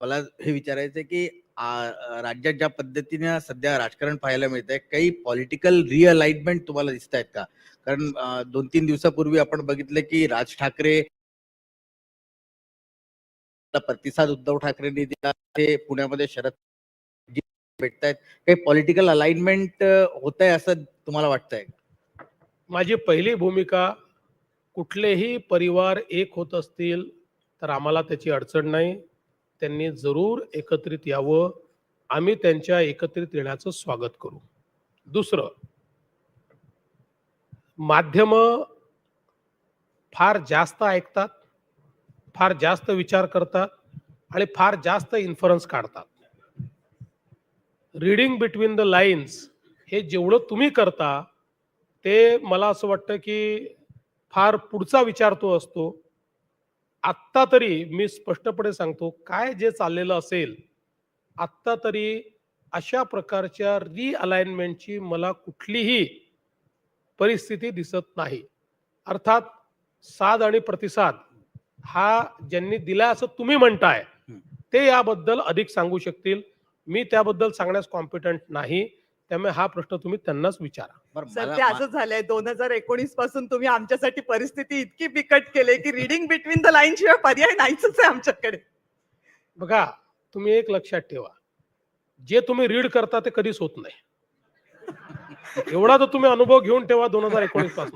मला हे विचारायचं की राज्यात ज्या पद्धतीने सध्या राजकारण पाहायला मिळत आहे काही पॉलिटिकल रिअलाइनमेंट तुम्हाला दिसत आहेत का? कारण दोन तीन दिवसापूर्वी आपण बघितलं की राज ठाकरे प्रतिसाद उद्धव ठाकरेंनी दिला. ते पुण्यामध्ये शरद भेटतायत. काही पॉलिटिकल अलाइनमेंट होत आहे असं तुम्हाला वाटतंय? माझी पहिली भूमिका कुठलेही परिवार एक होत असतील तर आम्हाला त्याची अडचण नाही. त्यांनी जरूर एकत्रित यावं. आम्ही त्यांच्या एकत्रित येण्याचं स्वागत करू. दुसरं माध्यम फार जास्त ऐकतात फार जास्त विचार करतात आणि फार जास्त इन्फरन्स काढतात. रीडिंग बिटवीन द लाईन्स हे जेवढं तुम्ही करता ते मला असं वाटतं की फार पुढचा विचार तो असतो. आत्ता तरी मी स्पष्टपणे सांगतो काय जे चाललेलं असेल आत्ता तरी अशा प्रकारच्या रिअलाइनमेंटची मला कुठलीही परिस्थिती दिसत नाही. अर्थात साध आणि प्रतिसाद हा ज्यांनी दिला असं तुम्ही म्हणताय ते याबद्दल अधिक सांगू शकतील. मी त्याबद्दल सांगण्यास कॉम्पिटंट नाही. त्यामुळे हा प्रश्न तुम्ही त्यांनाच विचारा. सर ते असं झालंय. दोन हजार एकोणीसपासून तुम्ही आमच्यासाठी परिस्थिती इतकी बिकट केली की रिडिंग बिटवीन द लाईन शिवाय पर्याय नाहीच आहे आमच्याकडे. बघा तुम्ही एक लक्षात ठेवा. जे तुम्ही रीड करता ते कधीच होत नाही. एवढा तर तुम्ही अनुभव घेऊन ठेवा दोन हजार एकोणीसपासून.